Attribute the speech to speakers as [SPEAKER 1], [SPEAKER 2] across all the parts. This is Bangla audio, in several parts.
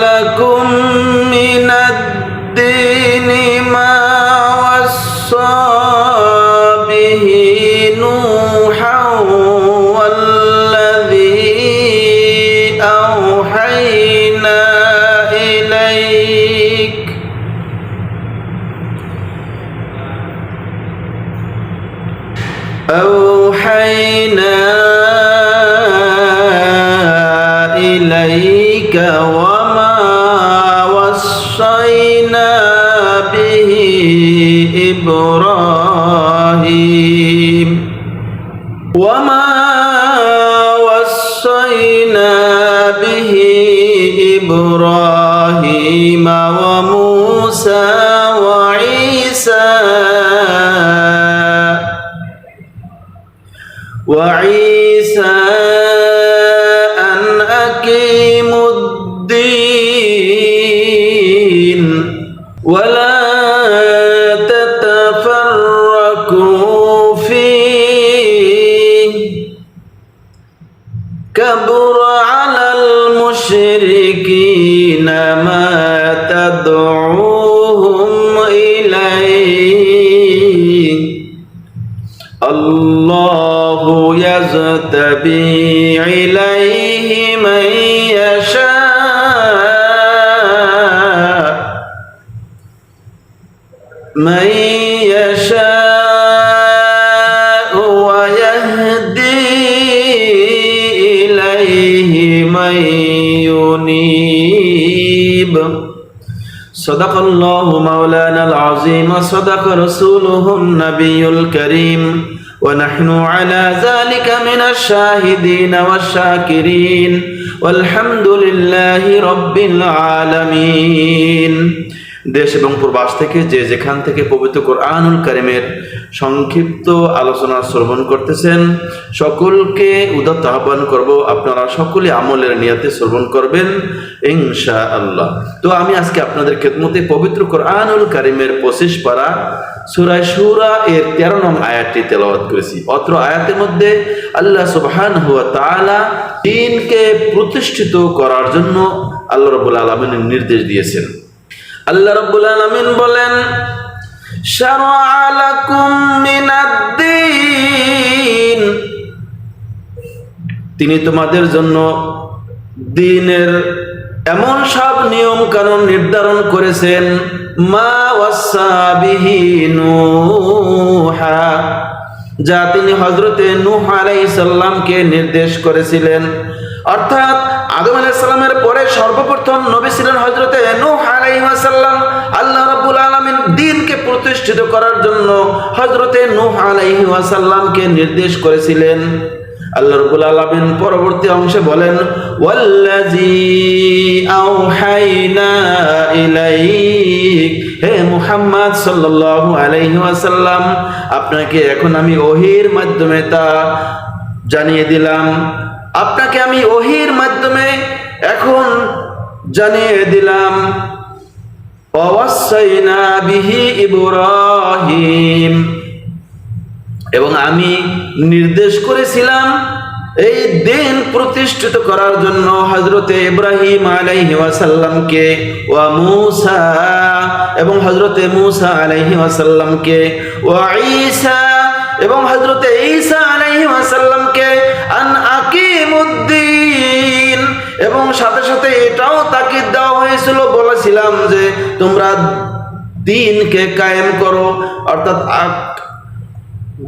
[SPEAKER 1] لكم من الدين ما وصى به نوحا والذي أوحينا إليك. أوحينا إليك وما وصينا به إبراهيم. وما وصينا به إبراهيم وموسى وعيسى. وعيسى تتفرقوا فيه. كبر على المشركين ما تدعوهم صدق الله مولانا العظيم صدق رسوله النبي الكريم ونحن على ذلك من الشاهدين والشاكرين والحمد لله رب العالمين দেশ এবং প্রবাস থেকে যে যেখান থেকে পবিত্র কোরআনুল কারিমের সংক্ষিপ্ত আলোচনা শ্রবণ করতেছেন, সকলকে উদত্ত আহ্বান করব, আপনারা সকলে আমলের নিয়াতে শ্রবণ করবেন ইনশা আল্লাহ তো আমি আজকে আপনাদের খেদমতে পবিত্র কোরআনুল কারিমের পঁচিশ পারা সুরায় সুরা এর তেরো নং আয়াতটি তেলাওয়াত করেছি। অত্র আয়াতের মধ্যে আল্লাহ সুবহান হুয়া তালা দিনকে প্রতিষ্ঠিত করার জন্য আল্লাহ রবুল আলমিনের নির্দেশ দিয়েছেন। আল্লাহ রব্বুল আলামিন বলেন তিনি তোমাদের জন্য দিনের এমন সব নিয়ম কানুন নির্ধারণ করেছেন, মা যা তিনি হজরতে নূহ আলাইহিস সালামকে নির্দেশ করেছিলেন। অর্থাৎ আদম পরে সর্বপ্রথম নবী ছিলেন হজরতে নূহ আলাইহিস আল্লাহ রাব্বুল আলামিন দ্বীনকে প্রতিষ্ঠিত করার জন্য হজরতে নূহ আলাইহিস নির্দেশ করেছিলেন। আল্লাহ রাব্বুল আলামিন পরবর্তী অংশে বলেন, ওয়াল্লাযী আওহাইনা ইলাইক, হে মুহাম্মদ সাল্লাল্লাহু আলাইহি ওয়াসাল্লাম, আপনাকে এখন আমি ওহির মাধ্যমে তা জানিয়ে দিলাম। আপনাকে আমি ওহির মাধ্যমে এখন জানিয়ে দিলাম ইব্রাহিম। এবং আমি নির্দেশ করেছিলাম এই দিন প্রতিষ্ঠিত করার জন্য হজরতে ইব্রাহিম আলাইহি ওয়াসাল্লামকে ওয়া মুসা এবং হজরতে মুসা আলাইহি ওয়াসাল্লামকে ওয়া ঈসা এবং হজরতে সাথে সাথে এটাও তাকিদ দেওয়া হয়েছিল, বলেছিলাম যে তোমরা দিনকে কায়েম করো, অর্থাৎ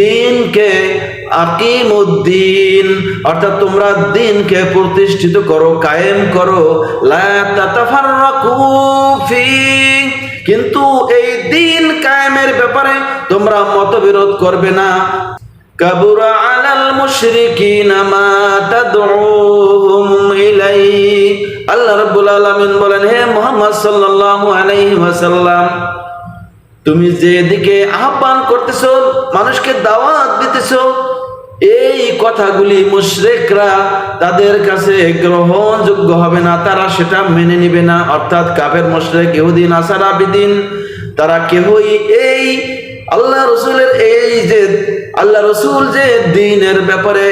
[SPEAKER 1] দিনকে আকিমুদ্দিন, অর্থাৎ তোমরা দিনকে প্রতিষ্ঠিত করো, কায়েম করো কিন্তু এই দিন কায়েমের ব্যাপারে তোমরা মতবিরোধ করবে না। কাবুরা আলাল মুশরিকিনা মা তাদউহুম ইলাই আল্লাহ রাব্বুল আলামিন বলেন, হে মুহাম্মদ সাল্লাল্লাহু আলাইহি ওয়াসাল্লাম, তুমি যেদিকে আহ্বান করতেছো, মানুষকে দাওয়াত দিতেছো, এই কথাগুলি মুশরিকরা তাদের কাছে গ্রহণযোগ্য হবে না, তারা সেটা মেনে নিবে না। অর্থাৎ কাফের, মুশরিক, ইহুদি, নাসারা, বিদিন, তারা কেহই এই আল্লাহ রসুলের এই যে, আল্লাহ রসুল যে দিনের ব্যাপারে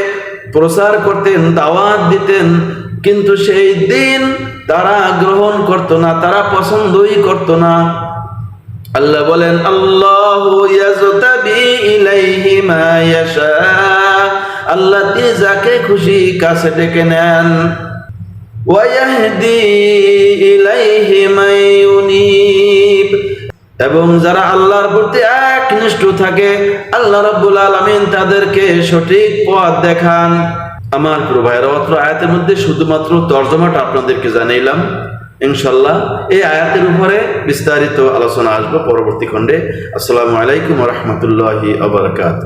[SPEAKER 1] প্রচার করতেন, দাওয়াত দিতেন কিন্তু সেই দিন তারা গ্রহণ করতো না, তারা পছন্দই করতো না। আল্লাহ বলেন, আল্লাহ আল্লাহ তিনি যাকে খুশি কাছে ডেকে নেন। এবং যারা আল্লাহর প্রতি একনিষ্ঠ থাকে, আল্লাহ রাব্বুল আলামিন তাদেরকে সঠিক পথ দেখান। আমার প্রিয় ভাইরা আয়াতের মধ্যে শুধুমাত্র তর্জমাটা আপনাদেরকে জানাইলাম। ইনশাল্লাহ এই আয়াতের উপরে বিস্তারিত আলোচনা আসব পরবর্তী খণ্ডে। আসসালামু আলাইকুম রহমতুল্লাহি আবরকাত